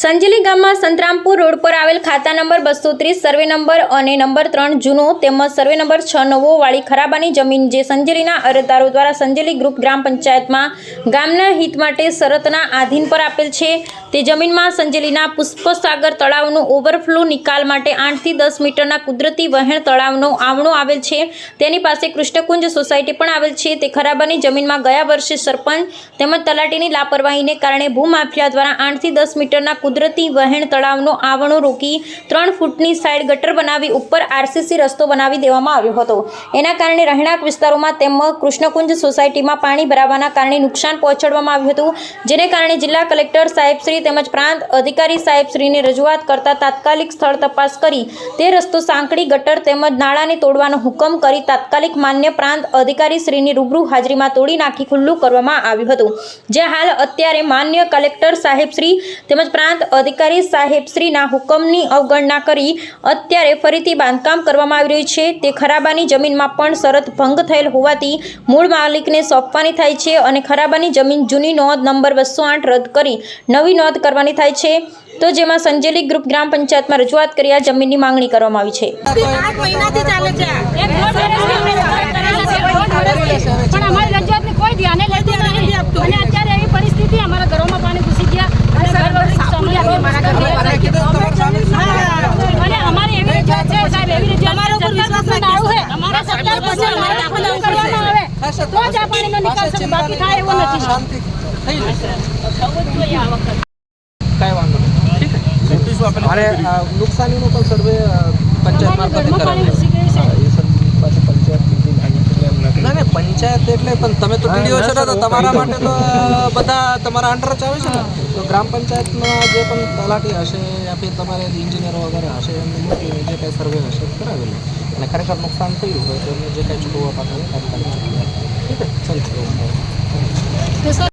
સંજેલી ગામમાં સંતરામપુર રોડ પર આવેલ ખાતા નંબર બસો ત્રીસ, સર્વે નંબર અને નંબર ત્રણ જૂનો તેમજ સર્વે નંબર છ નવો વાળી ખરાબાની જમીન જે સંજેલીના અરજદારો દ્વારા સંજલી ગ્રુપ ગ્રામ પંચાયતમાં ગામના હિત માટે શરતના આધીન પર આપેલ છે. તે જમીનમાં સંજેલીના પુષ્પસાગર તળાવનો ઓવરફ્લો નિકાલ માટે આઠથી દસ મીટરના કુદરતી વહેણ તળાવનો આવણો આવેલ છે. તેની પાસે કૃષ્ણકુંજ સોસાયટી પણ આવેલ છે. તે ખરાબાની જમીનમાં ગયા વર્ષે સરપંચ તેમજ તલાટીની લાપરવાહીને કારણે ભૂમાફિયા દ્વારા આઠથી દસ મીટરના કુદરતી વહેણ તળાવનો આવણો રોકી ત્રણ ફૂટની સાઈડ ગટર બનાવી ઉપર આરસીસી રસ્તો બનાવી દેવામાં આવ્યો હતો. એના કારણે રહેણાંક વિસ્તારોમાં તેમજ કૃષ્ણકુંજ સોસાયટીમાં પાણી ભરાવાના કારણે નુકસાન પહોંચાડવામાં આવ્યું હતું. જેને કારણે જિલ્લા કલેક્ટર સાહેબશ્રી તેમજ પ્રાંત અધિકારી સાહેબશ્રીને રજૂઆત કરતા તાત્કાલિક સ્થળ તપાસ કરી તે રસ્તો સાંકડી ગટર તેમજ નાળાને તોડવાનો હુકમ કરી તાત્કાલિક માન્ય પ્રાંત અધિકારી શ્રીની રૂબરૂ હાજરીમાં તોડી નાખી ખુલ્લું કરવામાં આવ્યું હતું. જે હાલ અત્યારે માન્ય કલેક્ટર સાહેબશ્રી તેમજ પ્રાંત અધિકારી સાહેબ શ્રીના હુકમની અવગણના કરી અત્યારે ફરીથી બાંધકામ કરવામાં આવી રહ્યું છે. તે ખરાબાની જમીનમાં પણ શરત ભંગ થયેલ હોવાથી મૂળ માલિકને સોંપવાની થાય છે અને ખરાબાની જમીન જૂની નોંધ નંબર બસો આઠ રદ કરી નવી નોંધ કરવાની થાય છે. તો જેમાં સંજેલી ગ્રુપ ગ્રામ પંચાયતમાં રજૂઆત કરી આ જમીનની માંગણી કરવામાં આવી છે આઠ મહિનાથી ચાલે છે આ. એક દોઢ વર્ષથી અમે રજૂઆત કરેલા છે, દોઢ વર્ષથી. પણ અમારી રજૂઆતને કોઈ ધ્યાને લેતું નથી. અને અત્યારે એવી પરિસ્થિતિ અમારા ઘરોમાં પાણી ઘૂસી ગયા અને ઘર વળી સાંભળી આપી મારા ઘરમાં. અને અમારી એવી રજૂઆત છે સાહેબ એવી રજૂઆત તમારા ઉપર વિશ્વાસ સરકાર રાખીએ આવું છે. અમારા સરકાર પાસે અમારે દાખલ એવું કરવામાં આવે તો જ આ પાણીનો નિકાલ છે. બાકી થાય એવો નથી. શાંતિ થઈ જશે થવું જોઈએ આ વખત કાંઈ વાંધો નહીં મારે નુકસાનીનો પણ સર્વે પંચાયતમાં પંચાયત એટલે ના ના પંચાયત એટલે પણ તમે તો ટીડીઓ છો તો તમારા માટે તો બધા તમારા અંડર જ આવે છે ને? તો ગ્રામ પંચાયતમાં જે પણ તલાટી હશે યા ફિર તમારે એન્જિનિયરો વગેરે હશે એમને મોકલીને જે કાંઈ સર્વે હશે કરાવેલું. અને ખરેખર નુકસાન થયું હોય તો એમને જે કાંઈ ચૂકવવા પાત્ર તાત્કાલિક ચૂકવવા ઠીક છે ચાલો તો સર